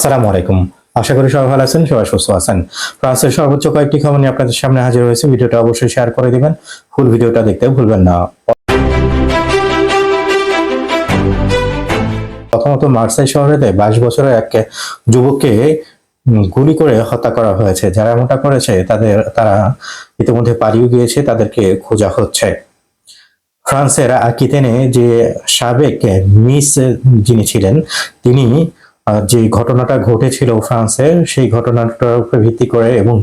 আসসালামু আলাইকুম। আশা করি সবাই ভালো আছেন, সবাই সুস্থ আছেন। ফ্রান্সের সর্বোচ্চ কয়েকটি খবর নিয়ে আপনাদের সামনে হাজির হয়েছে। ভিডিওটা অবশ্যই শেয়ার করে দিবেন। ফুল ভিডিওটা দেখতে ভুলবেন না। প্রথমত, মার্সাই শহরেতে বাইশ বছরের এক যুবককে গুলি করে হত্যা করা হয়েছে। যারা এমনটা করেছে, তাদের, তারা ইতিমধ্যে পালিয়ে গিয়েছে, তাদেরকে খোঁজা হচ্ছে। ফ্রান্সের আকিতেনে যে সাবেক মিস যিনি ছিলেন, তিনি যে ঘটনাটা ঘটেছিল ফ্রান্সে, সেই ঘটনাটার উপর ভিত্তি করে এবং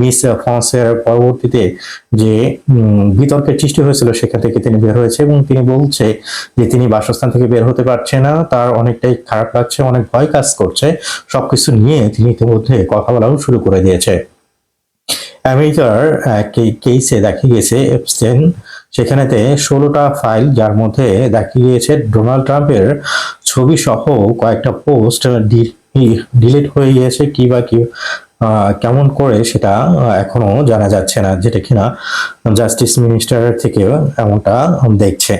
মিস ফ্রান্সের পরবর্তীতে যে বিতর্কের সৃষ্টি হয়েছিল, সেখান থেকে তিনি বের হয়েছে এবং তিনি বলছে যে তিনি বাসস্থান থেকে বের হতে পারছে না, তার অনেকটাই খারাপ লাগছে, অনেক ভয় কাজ করছে, সবকিছু নিয়ে তিনি ইতিমধ্যে কথা বলাও শুরু করে দিয়েছে। আমেরিকার কেসে দেখা গেছে এপস্টেন, সেখানেতে ষোলোটা ফাইল যার মধ্যে দেখা গিয়েছে, ডোনাল্ড ট্রাম্পের ছবি সহ কয়েকটা পোস্ট ডিলিট হয়ে গিয়েছে, কি বা কি কেমন করে সেটা এখনও জানা যাচ্ছে না, যেটা কিনা জাস্টিস মিনিস্টার থেকে এমনটা দেখছে।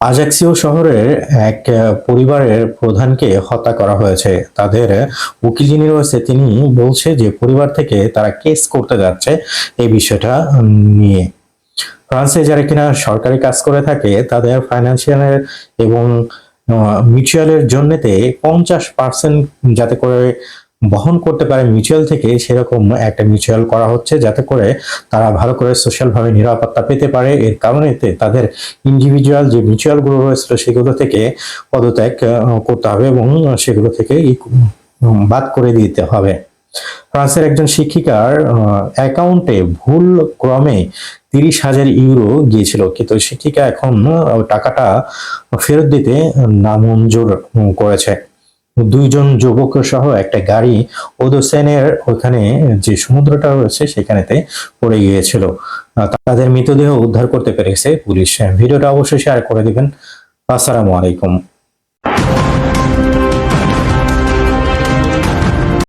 আজাক্সিও শহরের এক পরিবারের প্রধানকে হত্যা করা হয়েছে। তাদের উকিল যিনি রয়েছে, তিনি বলছে যে পরিবার থেকে তারা কেস করতে যাচ্ছে এই বিষয়টা নিয়ে। ফ্রান্সে যারা কিনা সরকারি কাজ করে থাকে, তাদের ফাইন্যান্সিয়ালের এবং মিউচুয়ালের জন্যেতে পঞ্চাশ পার্সেন্ট যাতে করে বহন করতে পারে মিউচুয়াল থেকে সেরকম একটা মিউচুয়াল করা হচ্ছে, যাতে করে তারা ভালো করে সোশ্যালভাবে নিরাপত্তা পেতে পারে। এর কারণেতে তাদের ইন্ডিভিজুয়াল যে মিউচুয়ালগুলো রয়েছিল সেগুলো থেকে পদত্যাগ করতে হবে এবং সেগুলো থেকে বাদ করে দিতে হবে। ফ্রান্সের একজন শিক্ষিকার অ্যাকাউন্টে ভুল ক্রমে তিরিশ হাজার ইউরো গিয়েছিল। কিন্তু শিক্ষিকা এখন টাকাটা ফেরত দিতে নামঞ্জুর করেছে। দুইজন যুবক সহ একটা গাড়ি ওদোসেনের ওখানে যে সমুদ্রটা রয়েছে, সেখানেতে পড়ে গিয়েছিল। তাদের মৃতদেহ উদ্ধার করতে পেরেছে পুলিশ। ভিডিওটা অবশ্যই শেয়ার করে দিবেন। আসসালামু আলাইকুম।